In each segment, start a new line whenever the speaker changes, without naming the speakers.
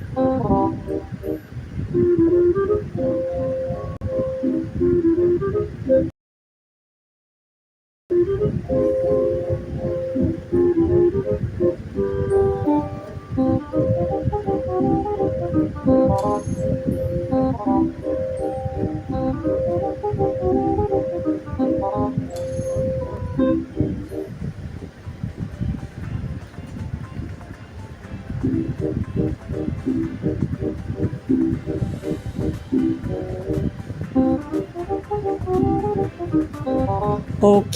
Mm-hmm.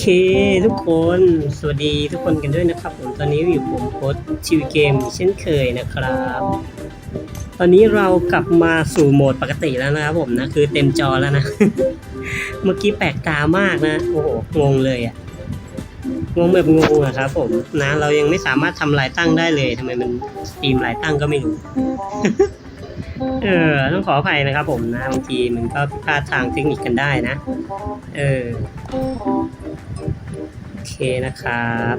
เคทุกคน สวัสดีทุกคนกันด้วยนะครับผมตอนนี้อยู่ผมโค้ชชีวเกมเช่นเคยนะครับ ตอนนี้เรากลับมาสู่โหมดปกติแล้วนะครับผมนะ คือเต็มจอแล้วนะ เมื่อกี้แปลกตามากนะ โอ้โหงงเลยอะงงแบบงงอะครับผมนะเรายังไม่สามารถทำลายตั้งได้เลยทำไมมันสตรีมลายตั้งก็ไม่รู้เออต้องขออภัยนะครับผมนะบางทีมันก็พลาดทางเทคนิคกันได้นะ เออ นะครับ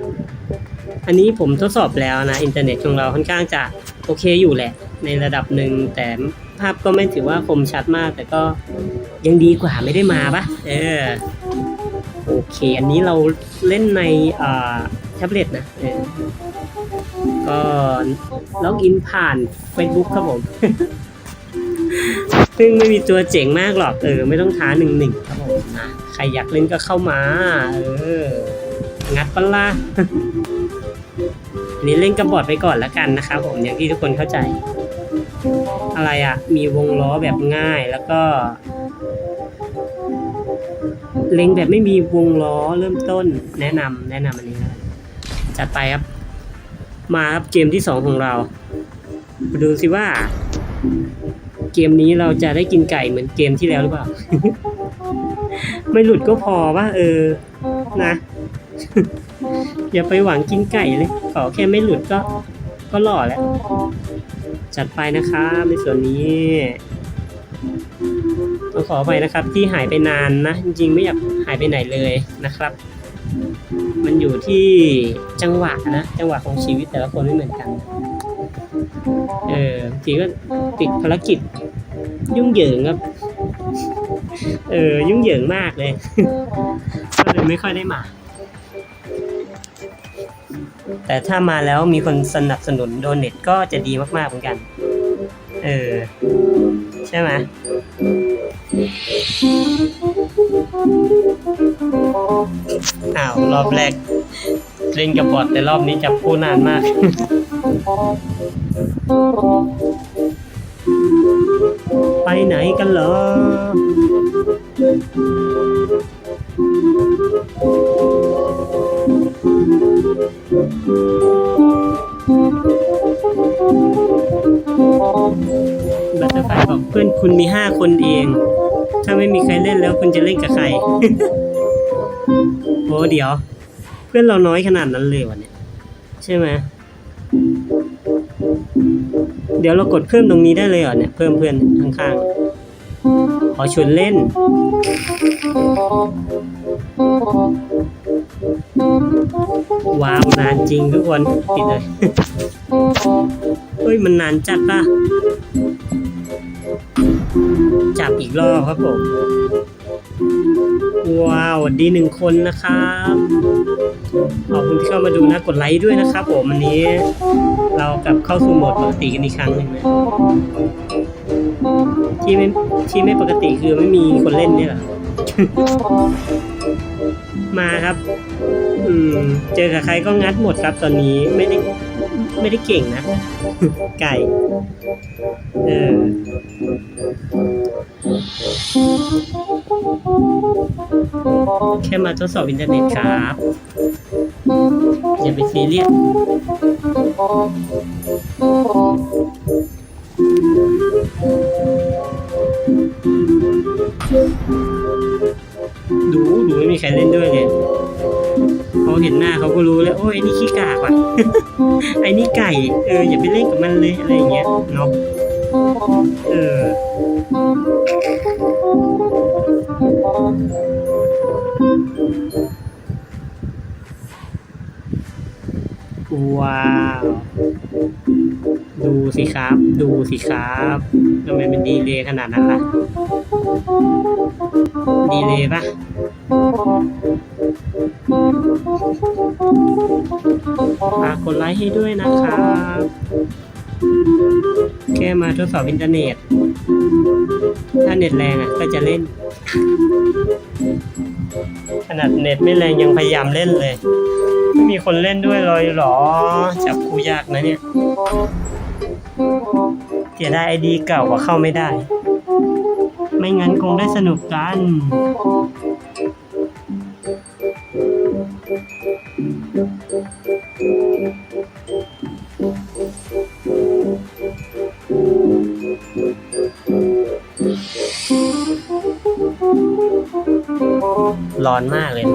อันนี้ผมทดสอบแล้วนะ อินเทอร์เน็ตของเราค่อนข้างจะโอเคอยู่แหละ ในระดับหนึ่งแต่ภาพก็ไม่ถือว่าคมชัดมาก แต่ก็ยังดีกว่าไม่ได้มาปะเออโอเค อันนี้เราเล่นในอ่าแท็บเล็ตนะเออก็ล็อกอินผ่าน Facebook ครับผม ซึ่งไม่มีตัวเจ๋งมากหรอก เออ ไม่ต้องท้าหนึ่งหนึ่งครับผมนะ ใครอยากเล่นก็เข้ามา เออ งัดปละอันนี้เล่นกระบอดไปก่อนแล้วกันนะครับผมอย่างที่ทุกคนเข้าใจ อะไรอะ่ะมีวงล้อแบบง่ายแล้วก็ เล็งแบบไม่มีวงล้อเริ่มต้น แนะนำแนะนำอันนี้นะจัดไปครับ มาครับเกมที่สองของเรามาดูสิว่า เกมนี้เราจะได้กินไก่เหมือนเกมที่แล้วหรือเปล่า ไม่หลุดก็พอว่าเออนะ อย่าไปหวังกินไก่เลย ขอแค่ไม่หลุดก็ ก็หล่อแล้ว จัดไปนะครับในส่วนนี้ต้องขอไปนะครับ ที่หายไปนานนะ จริงๆไม่อยากหายไปไหนเลยนะครับ มันอยู่ที่จังหวะนะ จังหวะของชีวิตแต่ละคนไม่เหมือนกัน เออบางทีก็ติดภารกิจ ยุ่งเหยิงครับ เออ ยุ่งเหยิงมากเลย ก็เลยไม่ค่อยได้มา แต่ถ้ามาแล้วมีคนสนับสนุนโดเน็ตก็จะดีมากๆเหมือนกัน เออ ใช่ไหมอ้าว รอบแรกเล่นกับบอทแต่รอบนี้จับคู่นานมาก ไปไหนกันเหรอ ร์ไฟบอก เพื่อนคุณมีห้าคนเอง ถ้าไม่มีใครเล่นแล้วคุณจะเล่นกับใคร โอ้เดี๋ยว เพื่อนเราน้อยขนาดนั้นเลยวะเนี่ยใช่ไหมเดี๋ยวเรากดเพิ่มตรงนี้ได้เลยเหรอเนี่ย เพิ่มเพื่อนข้างๆ ขอชวนเล่น ว้าวนานจริงทุกคนปิดเลย เฮ้ยมันนานจัดป่ะ จับอีกรอบครับผม ว้าวดีหนึ่งคนนะครับขอบคุณที่เข้ามาดูนะกดไลค์ด้วยนะครับผมวันนี้ เรากลับเข้าสู่โหมดปกติกันอีกครั้งหนึ่งนะที่ไม่ที่ไม่ปกติคือไม่มีคนเล่นเนี่ยหรอมาครับ อืม เจอกับใครก็งัดหมดครับตอนนี้ไม่ได้ไม่ได้เก่งนะ ไก่ เออแค่มาทดสอบอินเทอร์เน็ตครับ อย่าไปซีเรียสดู ดูไม่มีใครเล่นด้วยเลย เห็นหน้าเขาก็รู้แล้วโอ้ยไอ้นี่ขี้กากว่ะ ไอ้นี่ไก่เอออย่าไปเล่นกับมันเลยอะไรอย่างเงี้ยเนาะเออว้าวดูสิครับ ดูสิครับทำไมมันดีเลยขนาดนั้นล่ะ ดีเลยปะ ฝากกดไลค์ให้ด้วยนะครับแค่มาทดสอบอินเทอร์เน็ต ถ้าเน็ตแรงอะก็จะเล่น ขนาดเน็ตไม่แรงยังพยายามเล่นเลย ไม่มีคนเล่นด้วยเลยหรอ จับคู่ยากนะเนี่ยเสียดายไอดีเก่ากว่าเข้าไม่ได้ ไม่งั้นคงได้สนุกกัน ร้อนมากเลย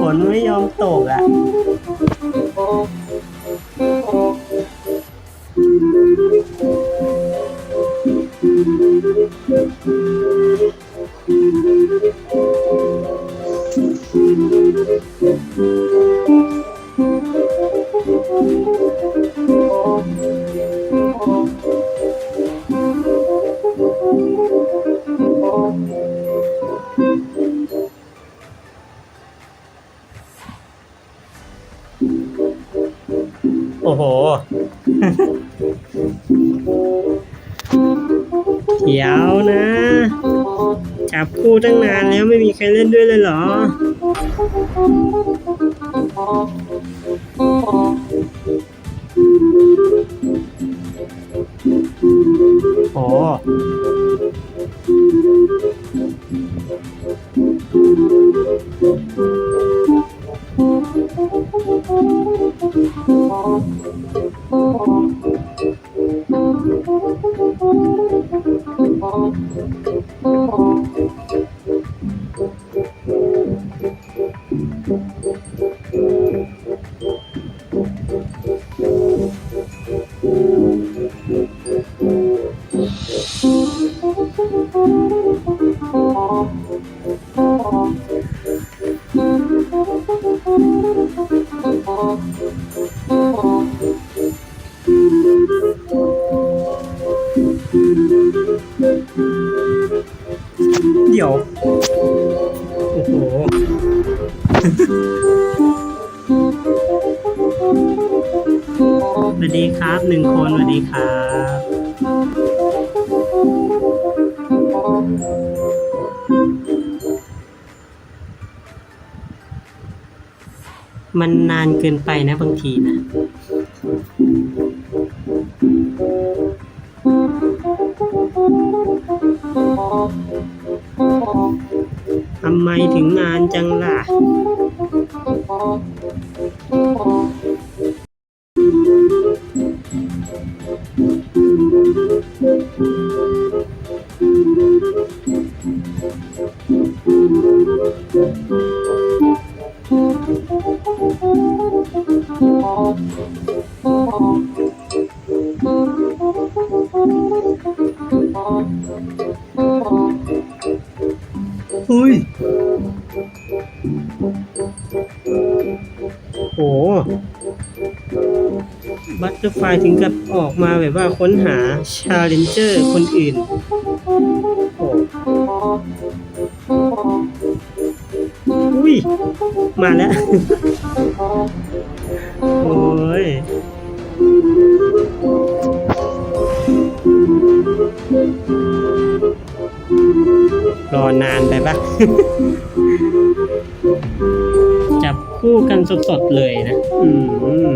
ฝนไม่ยอมตกอะ จับคู่ตั้งนานแล้วไม่มีใครเล่นด้วยเลยเหรอ โอ้ Thank you. านเกินไปนะบางทีนะทำไมถึงนานจังล่ะ บัตเตอร์ไฟถึงกับออกมาแบบว่าค้นหาชาเลนเจอร์คนอื่นอ้อุ้ย มาแล้ว โอ้ยรอนานไปปะจับคู่กันสดๆเลยนะ อืม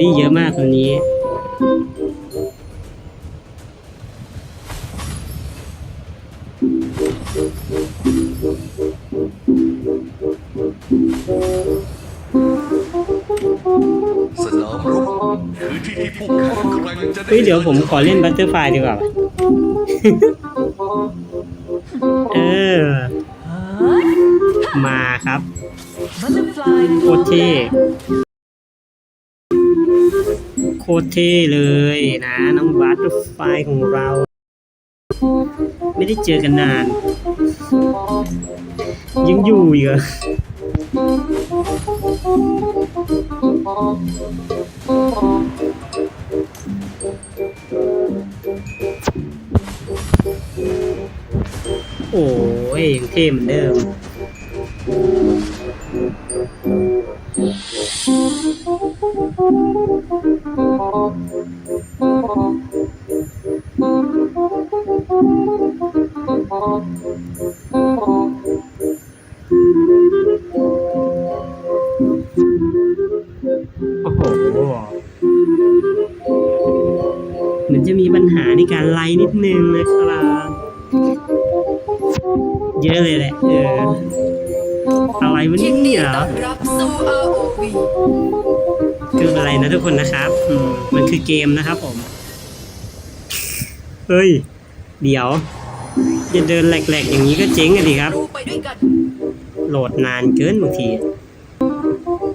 รี่เยอะมากตอนนี้
สนามรบคือที่ที่ผู้แข็งแกร่งจะได้
เฮ้ยเดี๋ยวผมขอเล่นบัตเตอร์ไฟดีกว่า เออ มาครับ
Butterfly
โคตรเท่ โคตรเท่เลยนะน้องบัตเตอร์ไฟของเรา ไม่ได้เจอกันนาน ยังอยู่อีกเหรอโอ้ยยังเท่เหมือนเดิม เกมนะครับผม เฮ้ย เดี๋ยว จะเดินแหลกๆ อย่างนี้ก็เจ๊งอะดิครับ
รู้ไปด้วยกัน
โหลดนานเกินบางที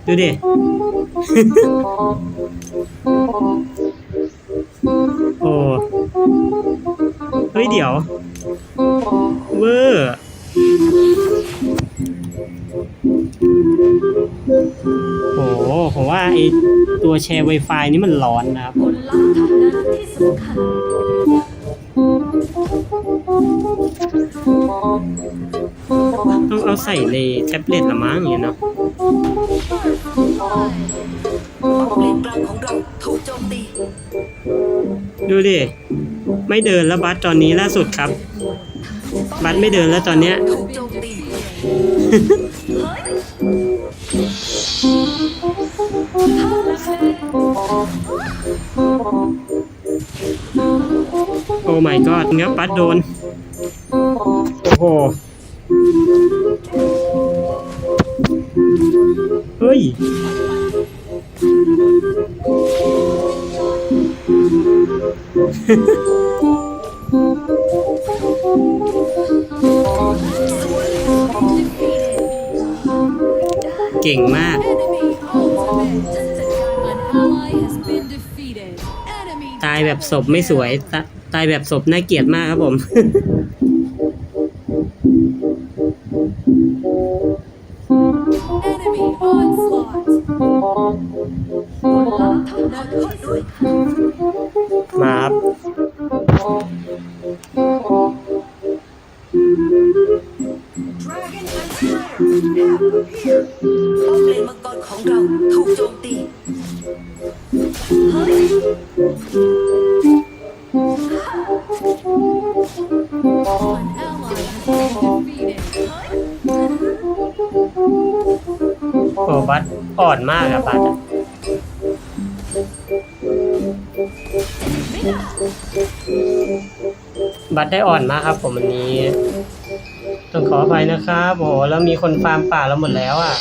ดูดิ โอ้ เฮ้ย เดี๋ยว เวอร์ ตัวแชร์ Wi-Fi นี่มันร้อนนะครับ
ผลลัพธ์เท่านั้นที่สำคัญ
ต้องเอาใส่ในแท็บเล็ตละมั้งอย่างเงี้ยเนาะ
ป้อมเลนกลางของเราถูกโจมตี
ดูดิ ไม่เดินแล้วบัสตอนนี้ล่าสุดครับ บัสไม่เดินแล้วตอนเนี้ย
ถูกโจมตี
โอ้ my god เงี้ยบัสโดน โอ้โห เฮ้ย เก่งมาก แบบศพไม่สวย ตาตายแบบศพน่าเกลียดมากครับผม ได้อ่อนมากครับ ผมวันนี้ต้องขออภัยนะครับโอ้โหแล้วมีคนฟาร์มป่าเราหมดแล้วอะ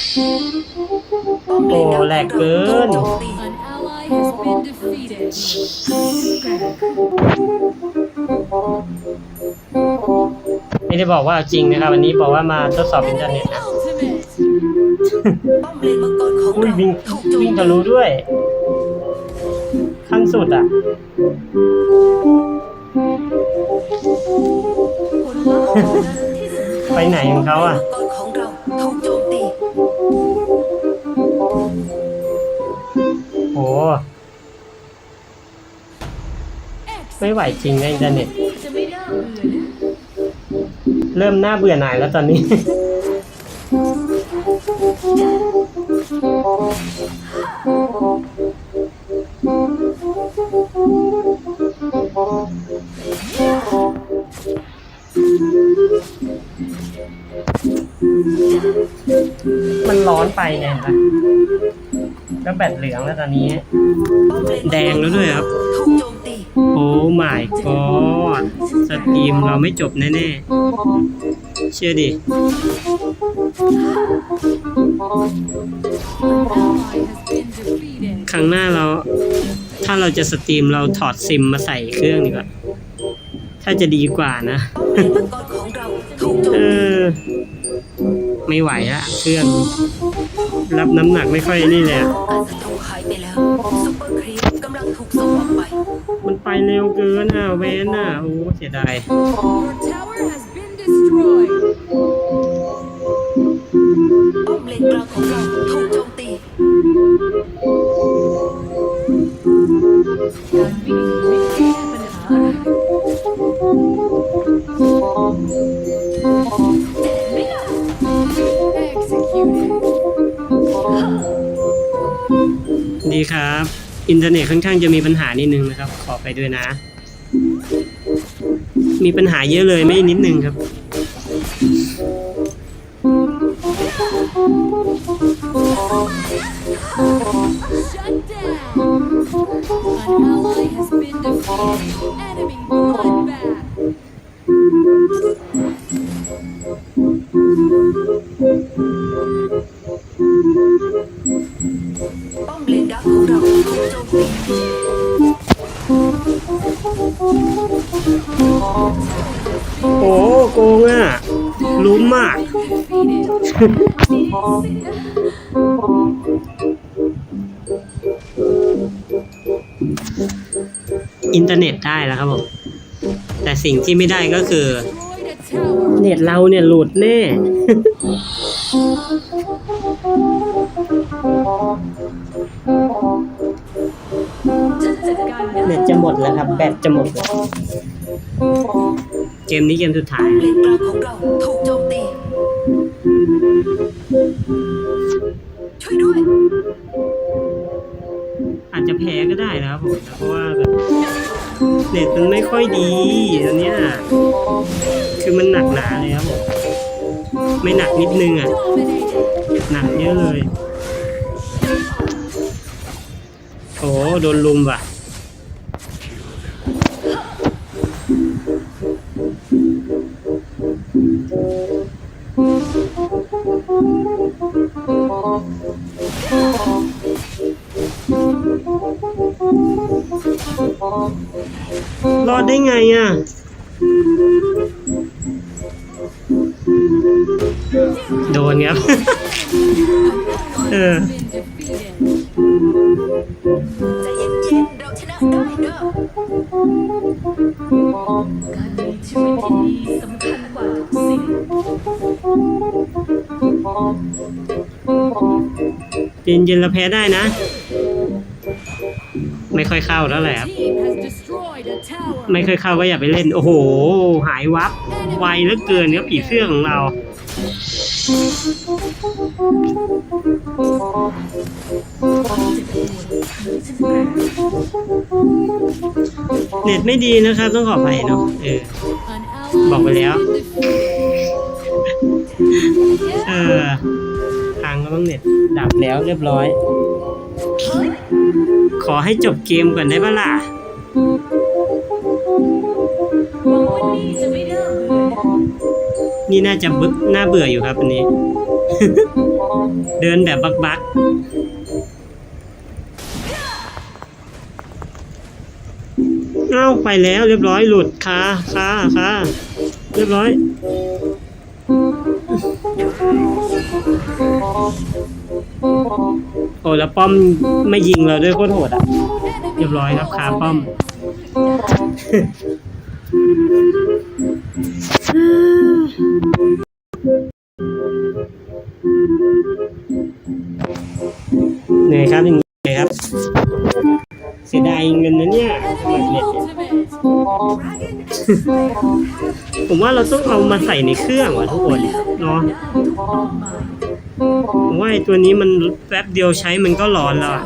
ป้อมเลน
โอ้แหลกเกิน
ถูโจมตี
An ally has been defeated.
ไม่ได้บอกว่าเอาจริงนะครับวันนี้บอกว่ามาทดสอบอินเทอร์เน็ตนะ
Ultimate.
ป้อมเลนมังกรของ
อุ้ย
เรา
วิ่ง
ถูกโจม
วิ่ง
ตี
ทะลุด้วย ขั้นสุดอะ ไปไหนของเขาอะ
มังกรของเราถูกโจมตี
โอ้ไม่ไหวจริงนะอินเทอร์เน็ต
จะไม่น่าเบื่อนะ
เริ่มน่าเบื่อหน่ายแล้วตอนนี้มัน ไปไงเห็นปะก็แบตเหลืองแล้วตอนนี้
ป้อมเลนมังกร
แดงแล้วด้วยครับ
ถูกโจมตี
โอ้ my god สตรีมเราไม่จบแน่ๆ เชื่อดิ
An ally has been defeated.
ครั้งหน้าเรา ถ้าเราจะสตรีมเราถอดซิมมาใส่เครื่องดีกว่า ถ้าจะดีกว่านะ
ป้อมเลนมังกรของเราถูกโจ
เอ
มตี
อไม่ไหวละเครื่อง รับน้ำหนักไม่ค่อยนี่เลยอะ
อันศัตรูหายไปแล้วซุปเปอร์ครีปกำลังถูกส่งออกไป
มันไปเร็วเกินอะเวนอะโอ้เสียดาย
Your tower has been destroyed.
ป้อมเลนกลางของเรา
นเทอร์เน็ตค่อนข้างจะมีปัญหานิดนึงนะครับ ขอไปด้วยนะ มีปัญหาเยอะเลยไม่นิดนึงครับ
Shut down! An ally has been defeated. Enemy bloodbath.
อินเท
อร์เน็ตได้แล้วครับผม แต่สิ่งที่ไม่ได้ก็คือ
Destroyed a tower.
เน็ตเราเนี่ยหลุดแน่
จะจัดการได้
เน็ตจะหมดแล้วครับ แบตจะหมดแล้วเกมนี้เกมสุดท้าย
เลนกลางของเราถูกโจมตี ช่วยด้วย
อาจจะแพ้ก็ได้นะครับผมเพราะว่าแบบ เน็ตมันไม่ค่อยดีอันเนี้ยคือมันหนักหนาเลยครับผมไม่หนักนิดนึงอะหนักเยอะเลยโอ้โดนลุมว่ะ รอดได้ไงอะโดนครับ เออ
เย็นเราชนะได้เด้อการมีชีวิตที่ดีสำคัญกว่าทุกสิ่ง
เย็นเย็นเราแพ้ได้นะ ไม่ค่อยเข้าแล้วแหละครับ ไม่เคยเข้าก็อย่าไปเล่น โอ้โห หายวับ ไวเหลือเกินครับผีเสื้อของเรา เน็ตไม่ดีนะครับ ต้องขออภัยเนาะเออ บอกไปแล้ว เออพังก็ต้องเน็ต ดับแล้วเรียบร้อย ขอให้จบเกมก่อนได้ปะล่ะ
นนี้จะไม่น่าเบื่อ
นี่น่าจะบึกน่าเบื่ออยู่ครับอันนี้ เดินแบบบักบักเอ้าไปแล้วเรียบร้อยหลุดคาคาคาเรียบร้อย โอ้แล้วป้อมไม่ยิงเราด้วยโคตรโหดอะ เรียบร้อยครับคาป้อม ผมว่าเราต้องเอามาใส่ในเครื่องว่ะทุกคนเนาะผมว่าไอตัวนี้มันแป๊บเดียวใช้มันก็ร้อนแล้วอะ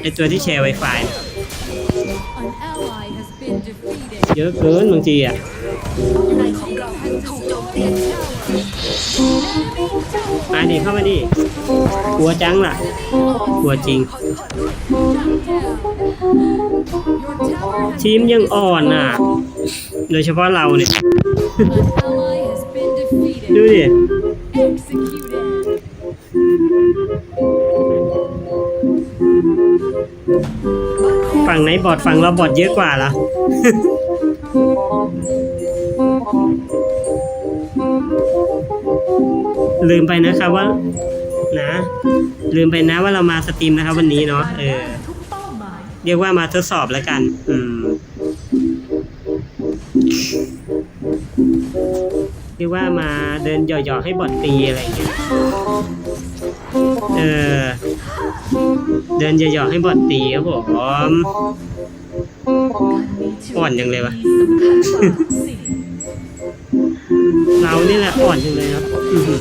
ไอตัวที่แชร์ Wi-Fi เย
An ally has been defeated.
เยอะเกินบางทีอะ
ป้อมในของเราถูกโจมตี
มาดิเข้ามาดิกลัวจังล่ะกลัวจริง ทีมยังอ่อนอะ โดยเฉพาะเราเนี่ย
an ally has been
ดู
defeated.
ดิ
Executed.
ฝั่งไหนบอดฝั่งเราบอดเยอะกว่าเหรอลืมไปนะครับว่า นะ ลืมไปนะว่าเรามาสตรีมนะครับวันนี้เนาะเออ
ทุกเป้าหมาย
เรียกว่ามาทดสอบแล้วกัน อืม เรียกว่ามาเดินหยอกๆให้บอดตีอะไรอย่างเงี้ย เออ เดินเหยาะๆให้บอดตีครับผมอ่อนจังเลยวะ เรานี่แหละอ่อนจังเลยครับอื้อหือ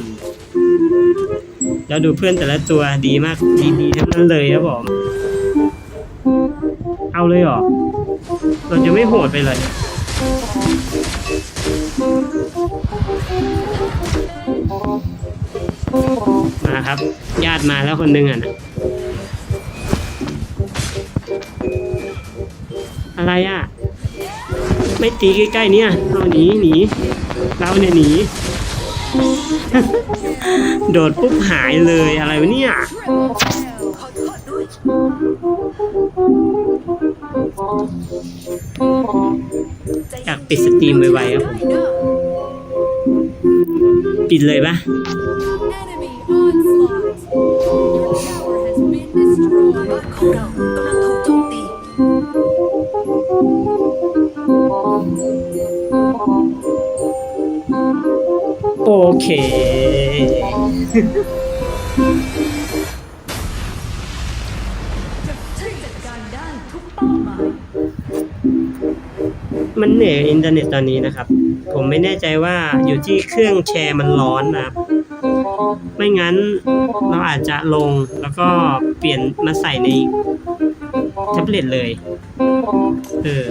แล้วดูเพื่อนแต่ละตัวดีมากดีๆทั้งนั้นเลยครับผม เอาเลยเหรอ เราจะไม่โหดไปเลย ครับ ญาติมาแล้วคนหนึ่งอะนะอะไรอะ ไม่ตีใกล้ๆเนี่ยเราหนีหนีเราเนี่ยหนี โดดปุ๊บหายเลยอะไรวะเนี่ย
อย
อยากปิดสตรีมไวๆครับผม ปิดเลยปะ
เค
มันเหนื่อยอินเทอร์เน็ตตอนนี้นะครับ ผมไม่แน่ใจว่าอยู่ที่เครื่องแชร์มันร้อนนะครับ ไม่งั้นเราอาจจะลงแล้วก็เปลี่ยนมาใส่ในแท็บเล็ตเลย เออ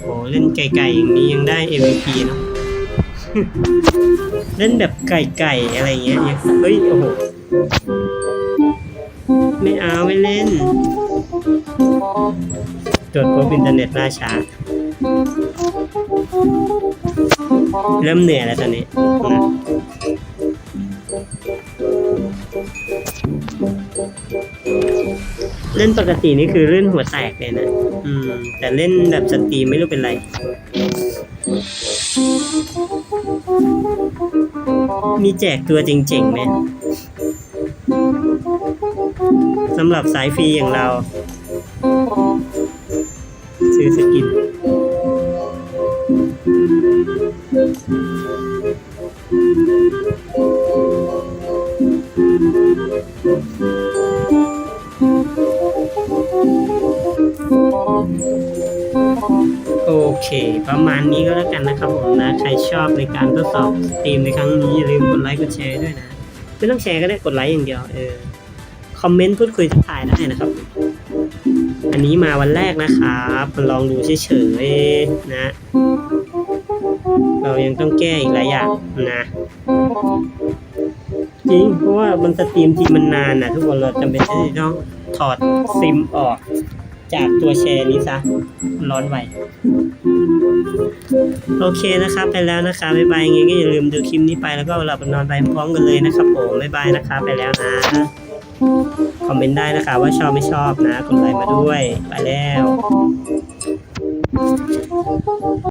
โอ้เล่นไก่ๆอย่างนี้ยังได้ MVP เนาะ เล่นแบบไก่ๆอะไรเงี้ยเฮ้ย โอ้โห ไม่เอาไม่เล่นตรวจพบอินเทอร์เน็ตล่าช้า เริ่มเหนื่อยแล้วตอนนี้นะเล่นปกตินี่คือเล่นหัวแตกเลยนะ อืม แต่เล่นแบบสตรีมไม่รู้เป็นไร มีแจกตัวจริงๆไหมสำหรับสายฟรีอย่างเรา ซื้อสกิน ประมาณนี้ก็แล้วกันนะครับผมนะ ใครชอบในการทดสอบสตรีมในครั้งนี้อย่าลืมกดไลค์กดแชร์ด้วยนะ ไม่ต้องแชร์ก็ได้กดไลค์อย่างเดียวเออคอมเมนต์พูดคุยทักทายได้นะครับ อันนี้มาวันแรกนะครับมาลองดูเฉยๆนะ เรายังต้องแก้อีกหลายอย่างนะจริงเพราะว่ามันสตรีมทีมันนานนะทุกคนเราจำเป็นที่จะต้องถอดซิมออก จากตัวแชร์นี้ซะ ร้อนไวโอเคนะครับ ไปแล้วนะคะบ๊ายบายยังไงก็อย่าลืมดูคลิปนี้ไปแล้วก็หลับนอนไปพร้อมกันเลยนะครับผมบ๊ายบายนะคะไปแล้วนะคอมเมนต์ได้นะคะว่าชอบไม่ชอบนะกดไลค์มาด้วย ไปแล้ว